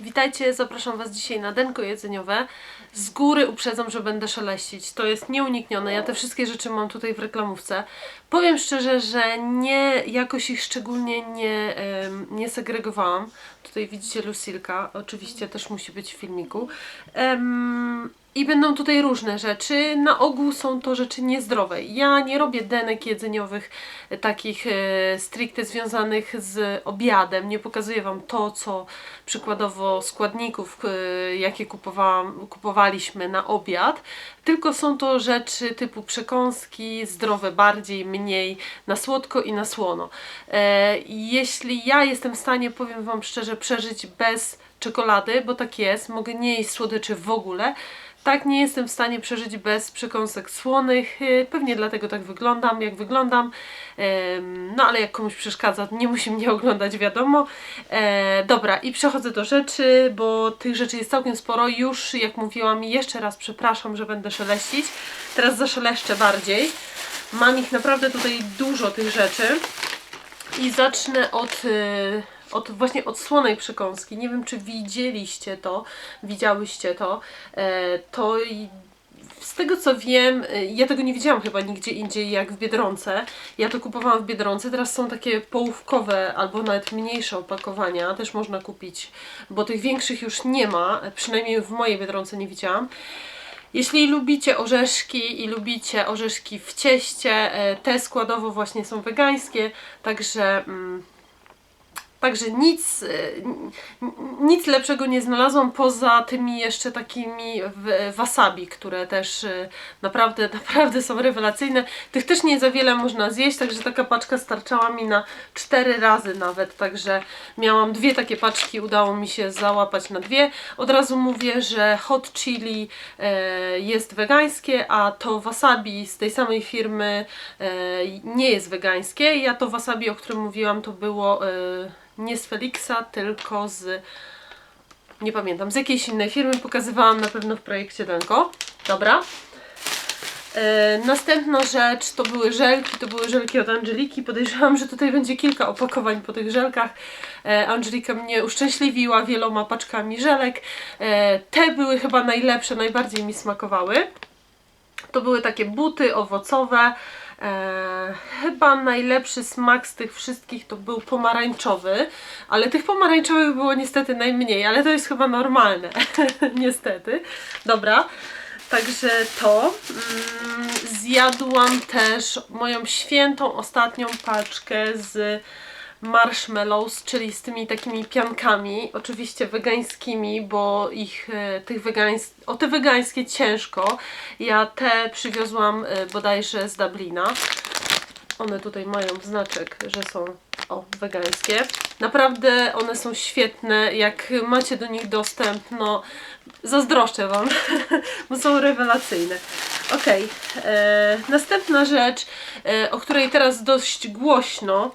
Witajcie, zapraszam Was dzisiaj na denko jedzeniowe. Z góry uprzedzam, że będę szeleścić. To jest nieuniknione. Ja te wszystkie rzeczy mam tutaj w reklamówce. Powiem szczerze, że nie, jakoś ich szczególnie nie, nie segregowałam. Tutaj widzicie Lucilka, oczywiście też musi być w filmiku. Em, I będą tutaj różne rzeczy. Na ogół są to rzeczy niezdrowe. Ja nie robię denek jedzeniowych e, takich e, stricte związanych z obiadem. Nie pokazuję Wam to, co przykładowo składników, e, jakie kupowałam, kupowaliśmy na obiad. Tylko są to rzeczy typu przekąski, zdrowe bardziej, mniej, na słodko i na słono. Jeśli ja jestem w stanie, powiem Wam szczerze, przeżyć bez czekolady, bo tak jest, mogę nie jeść słodyczy w ogóle, tak nie jestem w stanie przeżyć bez przekąsek słonych. y, Pewnie dlatego tak wyglądam, jak wyglądam. No ale jak komuś przeszkadza, nie musi mnie oglądać, wiadomo. E, dobra, i przechodzę do rzeczy, bo tych rzeczy jest całkiem sporo. Już, jak mówiłam, jeszcze raz przepraszam, że będę szeleścić. Teraz zaszeleszczę bardziej. Mam ich naprawdę tutaj dużo tych rzeczy. I zacznę od, y, od właśnie od słonej przekąski. Nie wiem, czy widzieliście to, widziałyście to. E, to z tego co wiem, y, ja tego nie widziałam chyba nigdzie indziej jak w Biedronce. Ja to kupowałam w Biedronce. Teraz są takie połówkowe albo nawet mniejsze opakowania. Też można kupić, bo tych większych już nie ma. Przynajmniej w mojej Biedronce nie widziałam. Jeśli lubicie orzeszki i lubicie orzeszki w cieście, e, te składowo właśnie są wegańskie, także. Mm, Także nic, n- nic lepszego nie znalazłam poza tymi jeszcze takimi wasabi, które też e, naprawdę, naprawdę są rewelacyjne. Tych też nie za wiele można zjeść, także taka paczka starczała mi na cztery razy nawet, także miałam dwie takie paczki, udało mi się załapać na dwie. Od razu mówię, że hot chili e, jest wegańskie, a to wasabi z tej samej firmy e, nie jest wegańskie. Ja to wasabi, o którym mówiłam, to było e, nie z Felixa, tylko z nie pamiętam, z jakiejś innej firmy. Pokazywałam na pewno w projekcie Denko. Dobra. E, następna rzecz to były żelki, to były żelki od Angeliki. Podejrzewam, że tutaj będzie kilka opakowań po tych żelkach. E, Angelika mnie uszczęśliwiła wieloma paczkami żelek. E, te były chyba najlepsze, najbardziej mi smakowały. To były takie buty owocowe. E, chyba najlepszy smak z tych wszystkich to był pomarańczowy, ale tych pomarańczowych było niestety najmniej, ale to jest chyba normalne. niestety. Dobra. Także to. Mm, zjadłam też moją świętą ostatnią paczkę z marshmallows, czyli z tymi takimi piankami, oczywiście wegańskimi, bo ich, e, tych wegańs... o te wegańskie ciężko. Ja te przywiozłam e, bodajże z Dublina. One tutaj mają znaczek, że są o, wegańskie. Naprawdę one są świetne. Jak macie do nich dostęp, no zazdroszczę Wam, bo są rewelacyjne. Okej, e, następna rzecz, e, o której teraz dość głośno,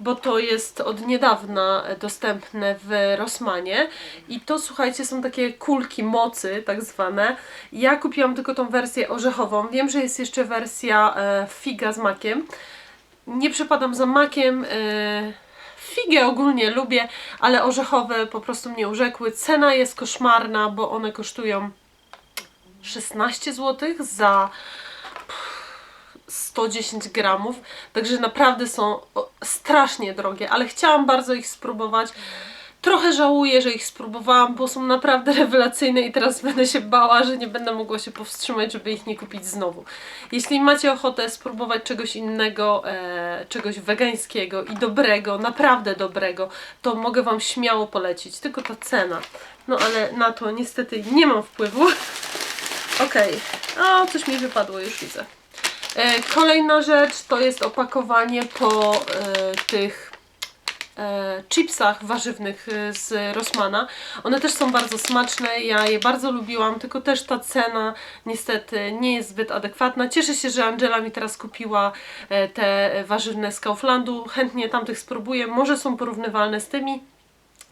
bo to jest od niedawna dostępne w Rossmanie. I to słuchajcie, są takie kulki mocy, tak zwane. Ja kupiłam tylko tą wersję orzechową. Wiem, że jest jeszcze wersja e, figa z makiem. Nie przepadam za makiem. E, figę ogólnie lubię, ale orzechowe po prostu mnie urzekły. Cena jest koszmarna, bo one kosztują 16 zł za 110 gramów, także naprawdę są strasznie drogie, ale chciałam bardzo ich spróbować. Trochę żałuję, że ich spróbowałam, bo są naprawdę rewelacyjne i teraz będę się bała, że nie będę mogła się powstrzymać, żeby ich nie kupić znowu. Jeśli macie ochotę spróbować czegoś innego, e, czegoś wegańskiego i dobrego, naprawdę dobrego, to mogę Wam śmiało polecić, tylko ta cena. No ale na to niestety nie mam wpływu. Okej, o coś mi wypadło, już widzę. E, Kolejna rzecz to jest opakowanie po e, tych e, chipsach warzywnych z Rossmana. One też są bardzo smaczne, ja je bardzo lubiłam, tylko też ta cena niestety nie jest zbyt adekwatna. Cieszę się, że Angela mi teraz kupiła te warzywne z Kauflandu. Chętnie tamtych spróbuję, może są porównywalne z tymi.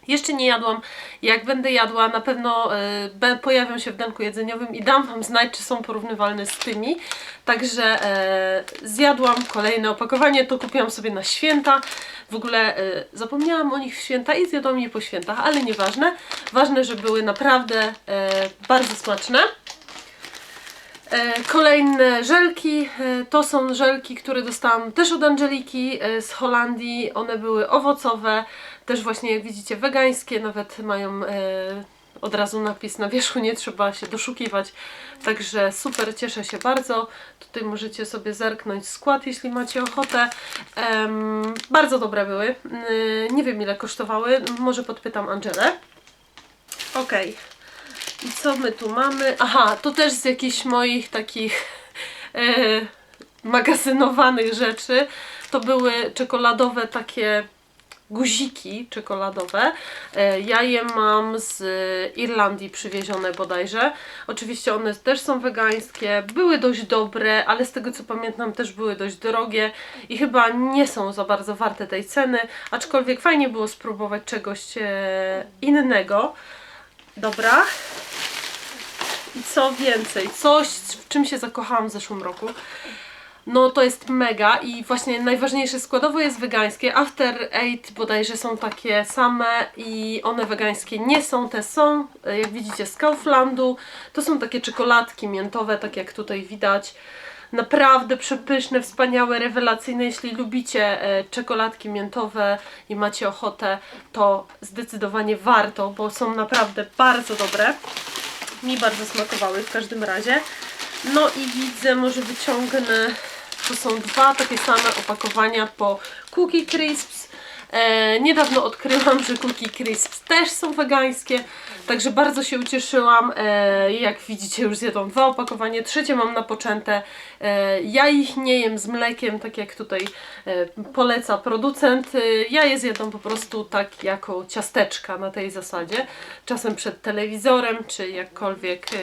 Jeszcze nie jadłam. Jak będę jadła, na pewno be- pojawią się w danku jedzeniowym i dam Wam znać, czy są porównywalne z tymi. Także e, zjadłam kolejne opakowanie, to kupiłam sobie na święta. W ogóle e, zapomniałam o nich w święta i zjadłam je po świętach, ale nieważne. Ważne, że były naprawdę e, bardzo smaczne. Kolejne żelki, to są żelki, które dostałam też od Angeliki z Holandii. One były owocowe, też właśnie jak widzicie wegańskie, nawet mają e, od razu napis na wierzchu, nie trzeba się doszukiwać. Także super, cieszę się bardzo. Tutaj możecie sobie zerknąć skład, jeśli macie ochotę. Bardzo dobre były. Nie wiem ile kosztowały, może podpytam Angelę. Okej. I co my tu mamy? Aha, to też z jakichś moich takich e, magazynowanych rzeczy. To były czekoladowe takie guziki czekoladowe. E, ja je mam z Irlandii przywiezione bodajże. Oczywiście one też są wegańskie. Były dość dobre, ale z tego co pamiętam też były dość drogie i chyba nie są za bardzo warte tej ceny. Aczkolwiek fajnie było spróbować czegoś e, innego. Dobra. I co więcej, coś w czym się zakochałam w zeszłym roku. No to jest mega i właśnie najważniejsze składowo jest wegańskie. After Eight bodajże są takie same i one wegańskie nie są, te są, e, jak widzicie z Kauflandu. To są takie czekoladki miętowe, tak jak tutaj widać. Naprawdę przepyszne, wspaniałe, rewelacyjne. Jeśli lubicie e, czekoladki miętowe i macie ochotę, to zdecydowanie warto, bo są naprawdę bardzo dobre. Mi bardzo smakowały w każdym razie. No i widzę, może wyciągnę, to są dwa takie same opakowania po Cookie Crisps. E, niedawno odkryłam, że Cookie Crisps też są wegańskie, także bardzo się ucieszyłam. E, jak widzicie, już zjadłam dwa opakowania, trzecie mam na poczęte. E, ja ich nie jem z mlekiem, tak jak tutaj e, poleca producent. E, ja je zjadam po prostu tak jako ciasteczka na tej zasadzie. Czasem przed telewizorem, czy jakkolwiek. E,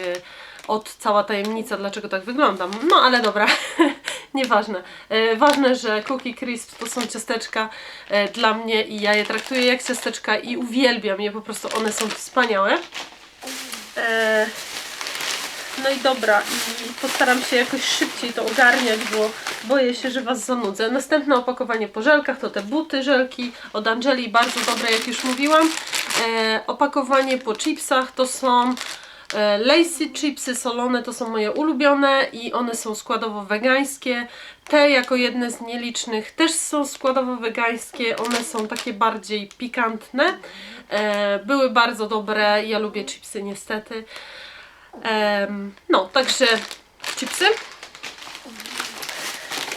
od cała tajemnica, dlaczego tak wyglądam. No ale dobra, nieważne. E, ważne, że Cookie Crisp to są ciasteczka e, dla mnie i ja je traktuję jak ciasteczka i uwielbiam je, po prostu one są wspaniałe. E, no i dobra, i postaram się jakoś szybciej to ogarniać, bo boję się, że Was zanudzę. Następne opakowanie po żelkach to te buty żelki od Angeli, bardzo dobre jak już mówiłam. E, opakowanie po chipsach to są Lacy chipsy solone, to są moje ulubione i one są składowo wegańskie. Te jako jedne z nielicznych też są składowo wegańskie, one są takie bardziej pikantne. E, były bardzo dobre, ja lubię chipsy niestety. No, także chipsy.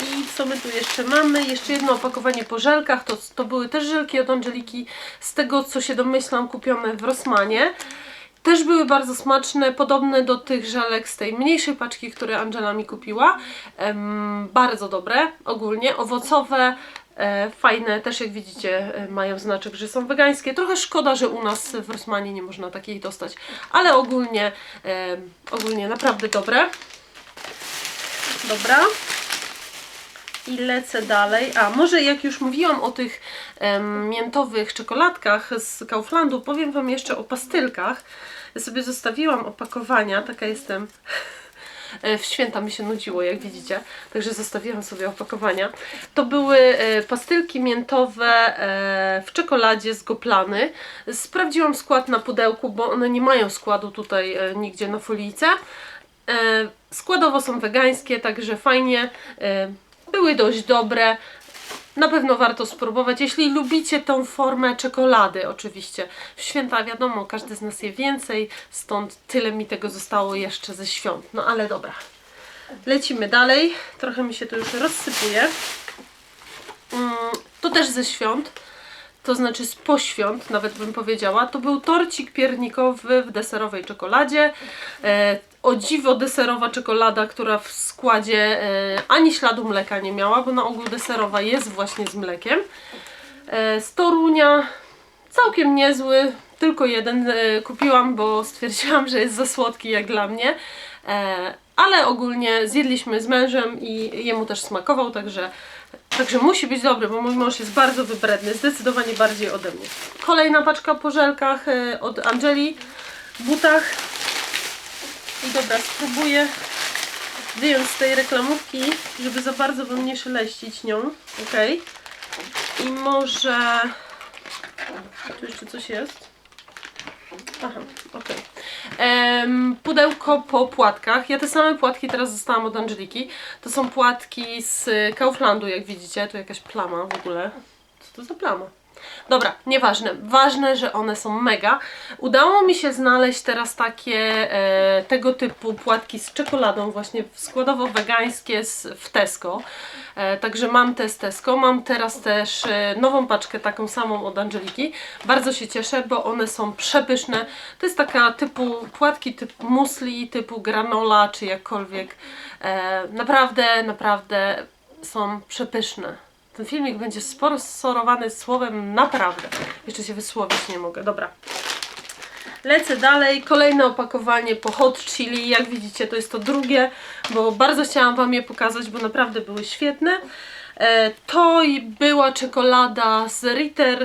I co my tu jeszcze mamy? Jeszcze jedno opakowanie po żelkach. To, to były też żelki od Angeliki. Z tego co się domyślam, kupione w Rossmanie. Też były bardzo smaczne, podobne do tych żelek z tej mniejszej paczki, które Angela mi kupiła. Bardzo dobre, ogólnie, owocowe, e, fajne, też jak widzicie e, mają znaczek, że są wegańskie. Trochę szkoda, że u nas w Rossmanie nie można takich dostać, ale ogólnie, e, ogólnie naprawdę dobre. Dobra. I lecę dalej. A może jak już mówiłam o tych em, miętowych czekoladkach z Kauflandu, powiem Wam jeszcze o pastylkach. Ja sobie zostawiłam opakowania, taka jestem. E, W święta mi się nudziło, jak widzicie, także zostawiłam sobie opakowania. To były e, pastylki miętowe e, w czekoladzie z Goplany. Sprawdziłam skład na pudełku, bo one nie mają składu tutaj nigdzie na folijce. Składowo są wegańskie, także fajnie. E, Były dość dobre. Na pewno warto spróbować, jeśli lubicie tą formę czekolady, oczywiście. W święta wiadomo, każdy z nas je więcej, stąd tyle mi tego zostało jeszcze ze świąt. No ale dobra. Lecimy dalej. Trochę mi się to już rozsypuje. Mm, To też ze świąt, to znaczy z poświąt, nawet bym powiedziała. To był torcik piernikowy w deserowej czekoladzie. O dziwo deserowa czekolada, która w składzie e, ani śladu mleka nie miała, bo na ogół deserowa jest właśnie z mlekiem. E, z Torunia całkiem niezły, tylko jeden e, kupiłam, bo stwierdziłam, że jest za słodki jak dla mnie. Ale ogólnie zjedliśmy z mężem i jemu też smakował, także Także musi być dobry, bo mój mąż jest bardzo wybredny, zdecydowanie bardziej ode mnie. Kolejna paczka po żelkach od Angeli, butach. I dobra, spróbuję wyjąć z tej reklamówki, żeby za bardzo wam nie szeleścić nią. Ok. I może... Tu jeszcze coś jest. Aha, okej. Em, Pudełko po płatkach. Ja te same płatki teraz dostałam od Angeliki. To są płatki z Kauflandu, jak widzicie. Tu jakaś plama w ogóle. Co to za plama? Dobra, nieważne. Ważne, że one są mega. Udało mi się znaleźć teraz takie e, tego typu płatki z czekoladą, właśnie składowo wegańskie z, w Tesco. E, także mam te z Tesco. Mam teraz też e, nową paczkę, taką samą od Angeliki. Bardzo się cieszę, bo one są przepyszne. To jest taka typu płatki typu musli, typu granola, czy jakkolwiek. E, naprawdę, naprawdę są przepyszne. Ten filmik będzie sponsorowany słowem naprawdę. Jeszcze się wysłowić nie mogę. Dobra. Lecę dalej. Kolejne opakowanie po hot chili. Jak widzicie, to jest to drugie, bo bardzo chciałam Wam je pokazać, bo naprawdę były świetne. E, to była czekolada z Ritter,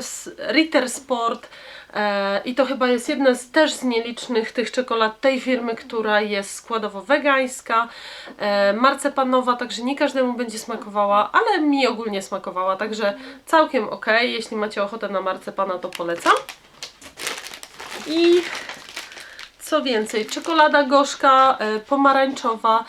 Ritter Sport. E, I to chyba jest jedna z też z nielicznych tych czekolad tej firmy, która jest składowo wegańska, e, marcepanowa, także nie każdemu będzie smakowała, ale mi ogólnie smakowała, także całkiem ok. Jeśli macie ochotę na marcepana, to polecam. I co więcej, czekolada gorzka, pomarańczowa,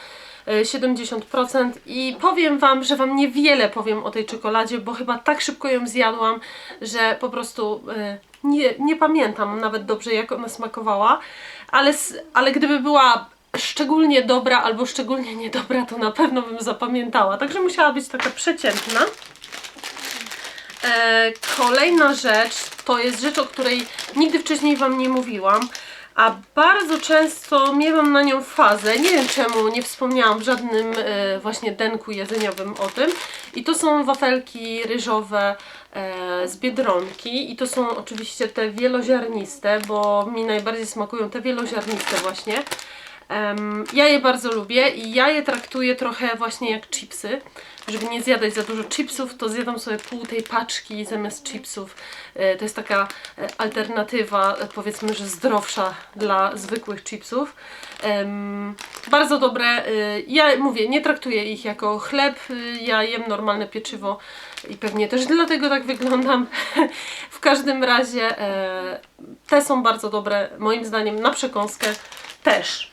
70% i powiem Wam, że Wam niewiele powiem o tej czekoladzie, bo chyba tak szybko ją zjadłam, że po prostu e, nie, nie pamiętam nawet dobrze jak ona smakowała, ale, ale gdyby była szczególnie dobra albo szczególnie niedobra, to na pewno bym zapamiętała, także musiała być taka przeciętna. E, kolejna rzecz to jest rzecz, o której nigdy wcześniej Wam nie mówiłam, a bardzo często miewam na nią fazę. Nie wiem czemu nie wspomniałam w żadnym e, właśnie denku jedzeniowym o tym. I to są wafelki ryżowe e, z biedronki. I to są oczywiście te wieloziarniste, bo mi najbardziej smakują te wieloziarniste właśnie. Em, ja je bardzo lubię i ja je traktuję trochę właśnie jak chipsy. Żeby nie zjadać za dużo chipsów, to zjadam sobie pół tej paczki zamiast chipsów. E, To jest taka e, alternatywa, e, powiedzmy, że zdrowsza dla zwykłych chipsów. Em, bardzo dobre. e, Ja mówię, nie traktuję ich jako chleb. e, Ja jem normalne pieczywo i pewnie też dlatego tak wyglądam. w każdym razie e, te są bardzo dobre, moim zdaniem, na przekąskę też.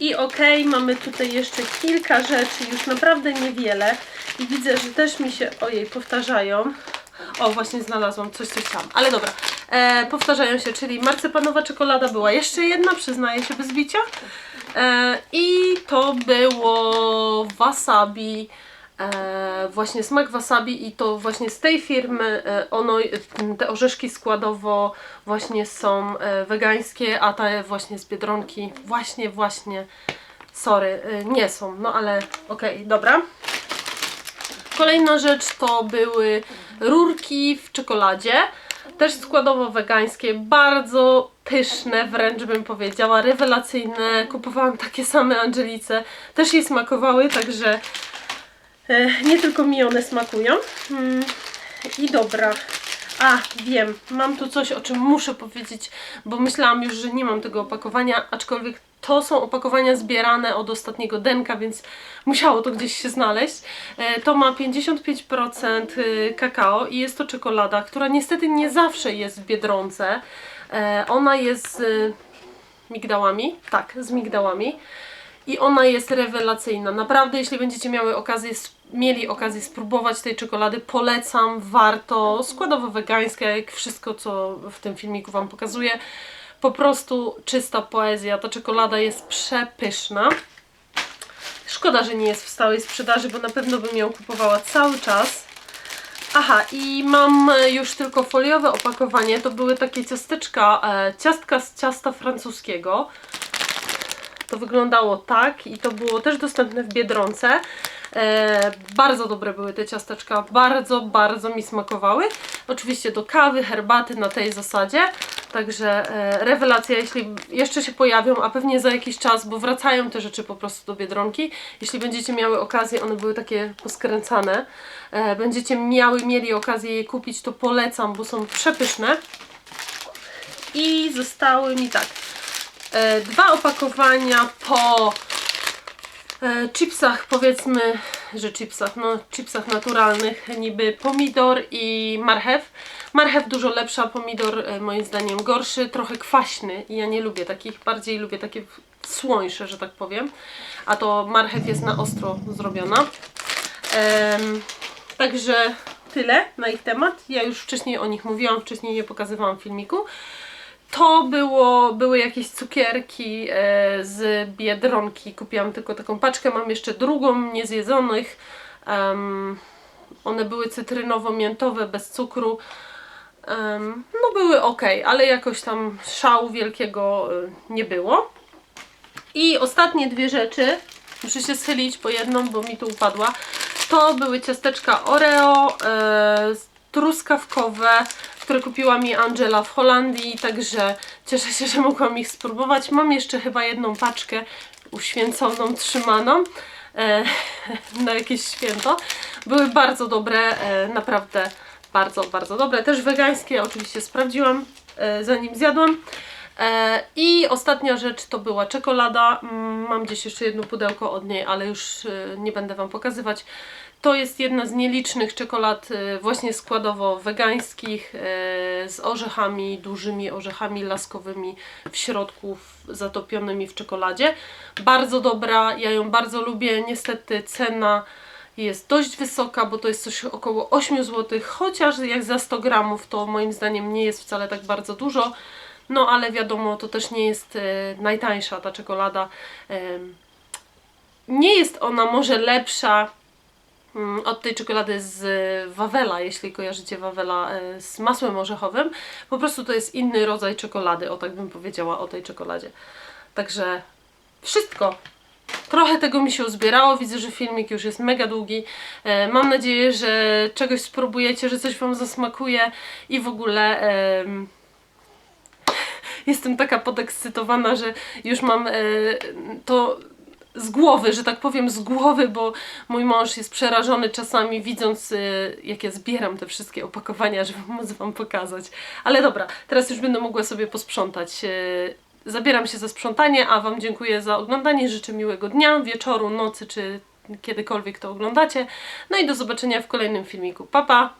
I okej, mamy tutaj jeszcze kilka rzeczy, już naprawdę niewiele. I widzę, że też mi się, ojej, powtarzają. O, właśnie znalazłam coś, co chciałam. Ale dobra, e, powtarzają się, czyli marcepanowa czekolada była jeszcze jedna, przyznaję się bez bicia. E, I to było wasabi. E, właśnie smak wasabi i to właśnie z tej firmy e, ono, e, te orzeszki składowo właśnie są wegańskie, a te właśnie z Biedronki właśnie, właśnie sorry, nie są, no ale okej, dobra. Kolejna rzecz to były rurki w czekoladzie, też składowo wegańskie, bardzo pyszne, wręcz bym powiedziała, rewelacyjne. Kupowałam takie same Angelice, też jej smakowały, także Nie tylko mi one smakują. Mm, I dobra. A, wiem, mam tu coś, o czym muszę powiedzieć, bo myślałam już, że nie mam tego opakowania, aczkolwiek to są opakowania zbierane od ostatniego denka, więc musiało to gdzieś się znaleźć. E, To ma 55% y, kakao i jest to czekolada, która niestety nie zawsze jest w Biedronce. E, Ona jest z migdałami, tak, z migdałami i ona jest rewelacyjna. Naprawdę, jeśli będziecie miały okazję, mieli okazję spróbować tej czekolady, polecam, warto. Składowo wegańska, jak wszystko, co w tym filmiku Wam pokazuję. Po prostu czysta poezja. Ta czekolada jest przepyszna. Szkoda, że nie jest w stałej sprzedaży, bo na pewno bym ją kupowała cały czas. Aha, i mam już tylko foliowe opakowanie. To były takie ciasteczka, e, ciastka z ciasta francuskiego. To wyglądało tak i to było też dostępne w Biedronce. E, bardzo dobre były te ciasteczka, bardzo, bardzo mi smakowały. Oczywiście do kawy, herbaty na tej zasadzie. Także e, rewelacja, jeśli jeszcze się pojawią, a pewnie za jakiś czas, bo wracają te rzeczy po prostu do Biedronki. Jeśli będziecie miały okazję, one były takie poskręcane, e, będziecie miały, mieli okazję je kupić, to polecam, bo są przepyszne. I zostały mi tak, dwa opakowania po e, chipsach, powiedzmy, że chipsach, no chipsach naturalnych, niby pomidor i marchew. Marchew dużo lepsza, pomidor e, moim zdaniem gorszy, trochę kwaśny i ja nie lubię takich, bardziej lubię takie słońsze, że tak powiem. A to marchew jest na ostro zrobiona. Em, także tyle na ich temat. Ja już wcześniej o nich mówiłam, wcześniej je pokazywałam w filmiku. To było, były jakieś cukierki e, z Biedronki. Kupiłam tylko taką paczkę, mam jeszcze drugą niezjedzonych. Em, one były cytrynowo-miętowe, bez cukru. Em, no były ok, ale jakoś tam szału wielkiego e, nie było. I ostatnie dwie rzeczy, muszę się schylić po jedną, bo mi tu upadła. To były ciasteczka Oreo, e, truskawkowe, które kupiła mi Angela w Holandii, także cieszę się, że mogłam ich spróbować. Mam jeszcze chyba jedną paczkę uświęconą, trzymaną e, na jakieś święto. Były bardzo dobre, e, naprawdę bardzo, bardzo dobre. Też wegańskie, oczywiście sprawdziłam, e, zanim zjadłam. E, I ostatnia rzecz to była czekolada. Mm, Mam gdzieś jeszcze jedno pudełko od niej, ale już e, nie będę Wam pokazywać. To jest jedna z nielicznych czekolad e, właśnie składowo-wegańskich e, z orzechami, dużymi orzechami laskowymi w środku zatopionymi w czekoladzie. Bardzo dobra, ja ją bardzo lubię. Niestety cena jest dość wysoka, bo to jest coś około 8 zł, chociaż jak za 100 gramów to moim zdaniem nie jest wcale tak bardzo dużo. No ale wiadomo, to też nie jest e, najtańsza ta czekolada. Nie jest ona może lepsza od tej czekolady z Wawela, jeśli kojarzycie Wawela e, z masłem orzechowym. Po prostu to jest inny rodzaj czekolady, o tak bym powiedziała o tej czekoladzie. Także wszystko. Trochę tego mi się uzbierało. Widzę, że filmik już jest mega długi. E, mam nadzieję, że czegoś spróbujecie, że coś Wam zasmakuje i w ogóle. em, jestem taka podekscytowana, że już mam e, to z głowy, że tak powiem z głowy, bo mój mąż jest przerażony czasami widząc, e, jak ja zbieram te wszystkie opakowania, żeby móc Wam pokazać. Ale dobra, teraz już będę mogła sobie posprzątać. E, Zabieram się za sprzątanie, a Wam dziękuję za oglądanie. Życzę miłego dnia, wieczoru, nocy, czy kiedykolwiek to oglądacie. No i do zobaczenia w kolejnym filmiku. Pa, pa!